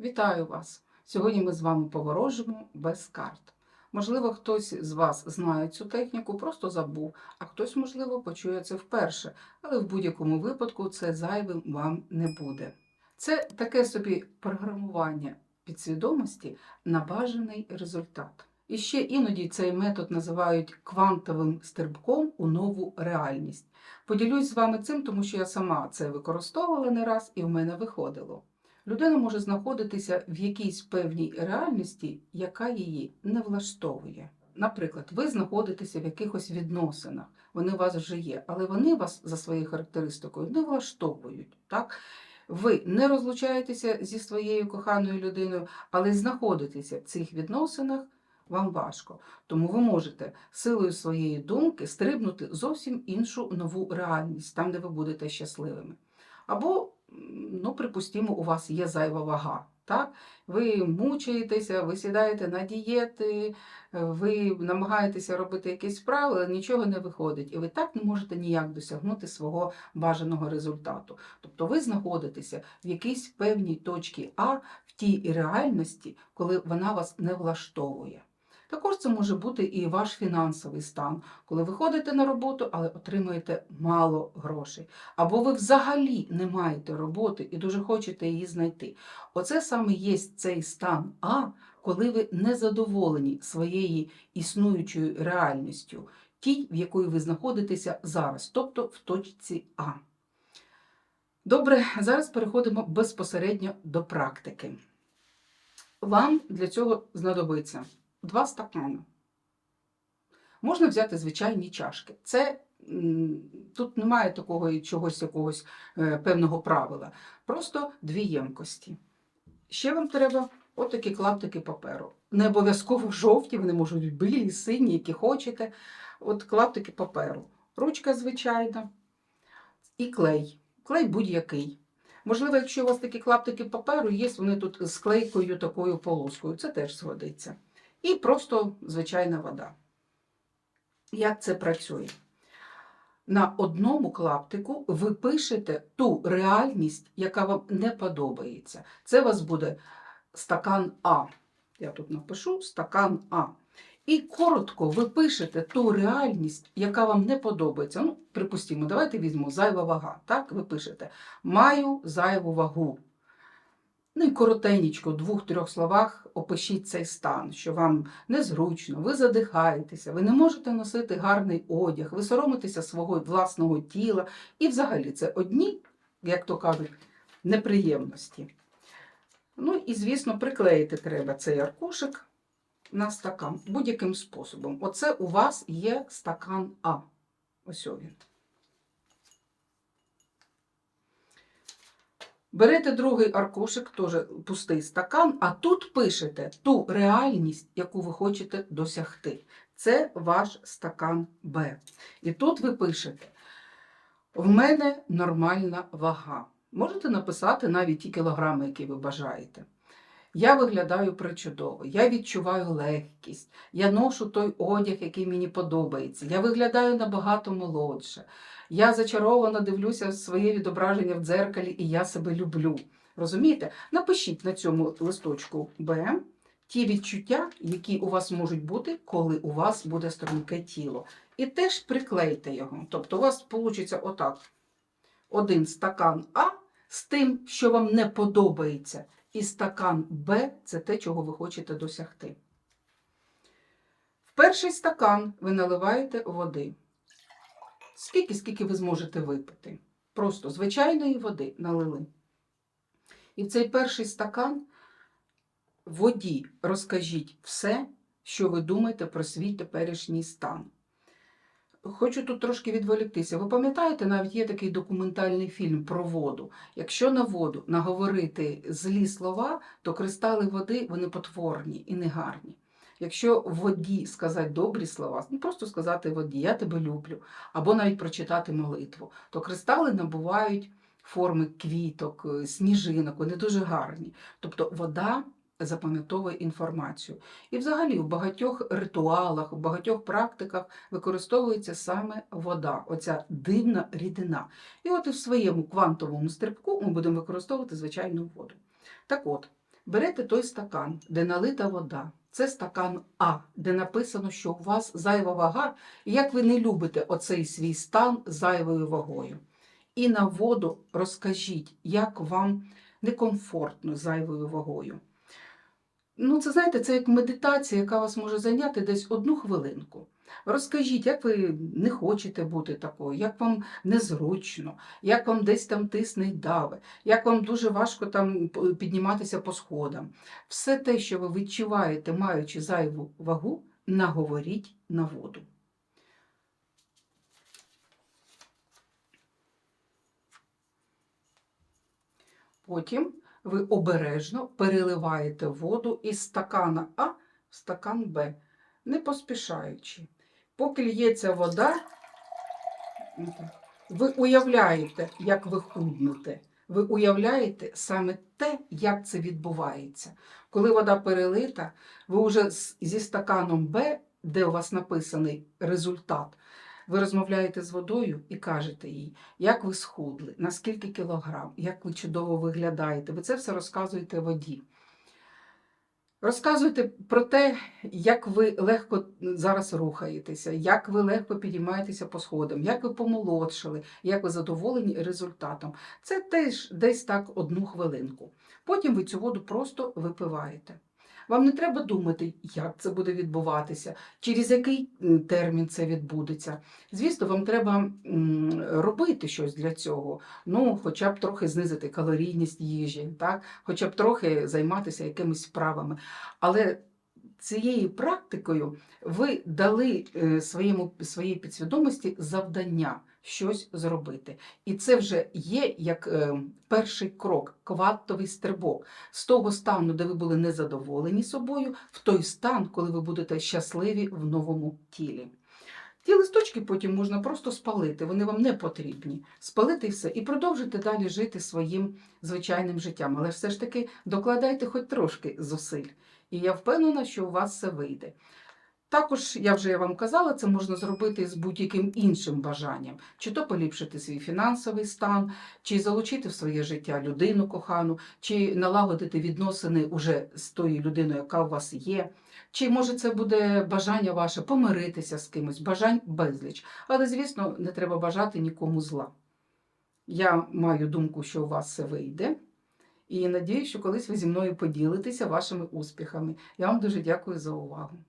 Вітаю вас! Сьогодні ми з вами поворожимо без карт. Можливо, хтось з вас знає цю техніку, просто забув, а хтось, можливо, почує це вперше, але в будь-якому випадку це зайвим вам не буде. Це таке собі програмування підсвідомості на бажаний результат. І ще іноді цей метод називають квантовим стрибком у нову реальність. Поділюсь з вами цим, тому що я сама це використовувала не раз і в мене виходило. Людина може знаходитися в якійсь певній реальності, яка її не влаштовує. Наприклад, ви знаходитеся в якихось відносинах, вони у вас вже є, але вони вас за своєю характеристикою не влаштовують. Так? Ви не розлучаєтеся зі своєю коханою людиною, але знаходитеся в цих відносинах вам важко. Тому ви можете силою своєї думки стрибнути зовсім іншу нову реальність, там, де ви будете щасливими. Або, ну, припустімо, у вас є зайва вага. Так? Ви мучаєтеся, ви сідаєте на дієти, е, ви намагаєтеся робити якісь справи, але нічого не виходить. І ви так не можете ніяк досягнути свого бажаного результату. Тобто ви знаходитеся в якійсь певній точці А в тій реальності, коли вона вас не влаштовує. Також це може бути і ваш фінансовий стан, коли ви ходите на роботу, але отримуєте мало грошей. Або ви взагалі не маєте роботи і дуже хочете її знайти. Оце саме є цей стан А, коли ви не задоволені своєю існуючою реальністю, тій, в якої ви знаходитеся зараз, тобто в точці А. Добре, зараз переходимо безпосередньо до практики. Вам для цього знадобиться два стакани. Можна взяти звичайні чашки. Це тут немає такого чогось якогось е, певного правила. Просто дві ємкості. Ще вам треба отакі клаптики паперу. Не обов'язково жовті, вони можуть бути білі, сині, які хочете. От клаптики паперу. Ручка звичайна і клей. Клей будь-який. Можливо, якщо у вас такі клаптики паперу є, вони тут з клейкою такою полоскою, це теж згодиться. І просто звичайна вода. Як це працює? На одному клаптику ви пишете ту реальність, яка вам не подобається. Це у вас буде стакан А. Я тут напишу стакан А. І коротко ви пишете ту реальність, яка вам не подобається. Ну, припустимо, давайте візьмемо зайва вага. Так, ви пишете Маю зайву вагу. Ну і коротенечко, в двох-трьох словах опишіть цей стан, що вам незручно, ви задихаєтеся, ви не можете носити гарний одяг, ви соромитеся свого власного тіла. І взагалі це одні, як то кажуть, неприємності. Ну і, звісно, приклеїти треба цей аркушик на стакан будь-яким способом. Оце у вас є стакан А. Ось він. Берете другий аркушик, теж пустий стакан, а тут пишете ту реальність, яку ви хочете досягти. Це ваш стакан Б. І тут ви пишете: в мене нормальна вага. Можете написати навіть ті кілограми, які ви бажаєте. Я виглядаю причудово, я відчуваю легкість, я ношу той одяг, який мені подобається. Я виглядаю набагато молодше. Я зачаровано дивлюся в своє відображення в дзеркалі і я себе люблю. Розумієте? Напишіть на цьому листочку Б ті відчуття, які у вас можуть бути, коли у вас буде струнке тіло. І теж приклейте його. Тобто у вас вийде отак: один стакан А з тим, що вам не подобається, і стакан Б це те, чого ви хочете досягти. В перший стакан ви наливаєте води. Скільки, скільки ви зможете випити. Просто звичайної води налили. І в цей перший стакан воді розкажіть все, що ви думаєте про свій теперішній стан. Хочу тут трошки відволіктися. Ви пам'ятаєте, навіть є такий документальний фільм про воду. Якщо на воду наговорити злі слова, то кристали води вони потворні і негарні. Якщо воді сказати добрі слова, ну просто сказати воді Я тебе люблю, або навіть прочитати молитву, то кристали набувають форми квіток, е, сніжинок, вони дуже гарні. Тобто вода запам'ятовує інформацію. І взагалі в багатьох ритуалах, в багатьох практиках використовується саме вода, оця дивна рідина. І от і в своєму квантовому стрибку ми будемо використовувати звичайну воду. Так от, Берете той стакан, де налита вода. Це стакан А, де написано, що у вас зайва вага, і як ви не любите оцей свій стан зайвою вагою. І на воду розкажіть, як вам некомфортно зайвою вагою. Ну, це знаєте, це як медитація, яка вас може зайняти десь одну хвилинку. Розкажіть, як ви не хочете бути такою, як вам незручно, як вам десь там тисне й дави, як вам дуже важко там підніматися по сходам. Все те, що ви відчуваєте, маючи зайву вагу, наговоріть на воду. Потім ви обережно переливаєте воду із стакана А в стакан Б, не поспішаючи. Поки лється вода, ви уявляєте, як ви худнете. Ви уявляєте саме те, як це відбувається. Коли вода перелита, ви вже зі стаканом Б, де у вас написаний результат, ви розмовляєте з водою і кажете їй, як ви схудли, на скільки кілограм, як ви чудово виглядаєте. Ви це все розказуєте воді. Розказуйте про те, як ви легко зараз рухаєтеся, як ви легко підіймаєтеся по сходам, як ви помолодшили, як ви задоволені результатом. Це теж десь так одну хвилинку. Потім ви цю воду просто випиваєте. Вам не треба думати, як це буде відбуватися, через який термін це відбудеться. Звісно, вам треба робити щось для цього. Ну, хоча б трохи знизити калорійність їжі, так? хоча б трохи займатися якимись справами. Але цією практикою ви дали е, своєму, своїй підсвідомості завдання щось зробити. І це вже є як е, перший крок, квантовий стрибок з того стану, де ви були незадоволені собою, в той стан, коли ви будете щасливі в новому тілі. Ті листочки потім можна просто спалити, вони вам не потрібні. Спалити все, і продовжити далі жити своїм звичайним життям. Але все ж таки докладайте хоч трошки зусиль. І я впевнена, що у вас все вийде. Також, я вже вам казала, це можна зробити з будь-яким іншим бажанням, чи то поліпшити свій фінансовий стан, чи залучити в своє життя людину кохану, чи налагодити відносини уже з тою людиною, яка у вас є. Чи може це буде бажання ваше помиритися з кимось, бажань безліч. Але, звісно, не треба бажати нікому зла. Я маю думку, що у вас все вийде. І надію, що колись ви зі мною поділитеся вашими успіхами. Я вам дуже дякую за увагу.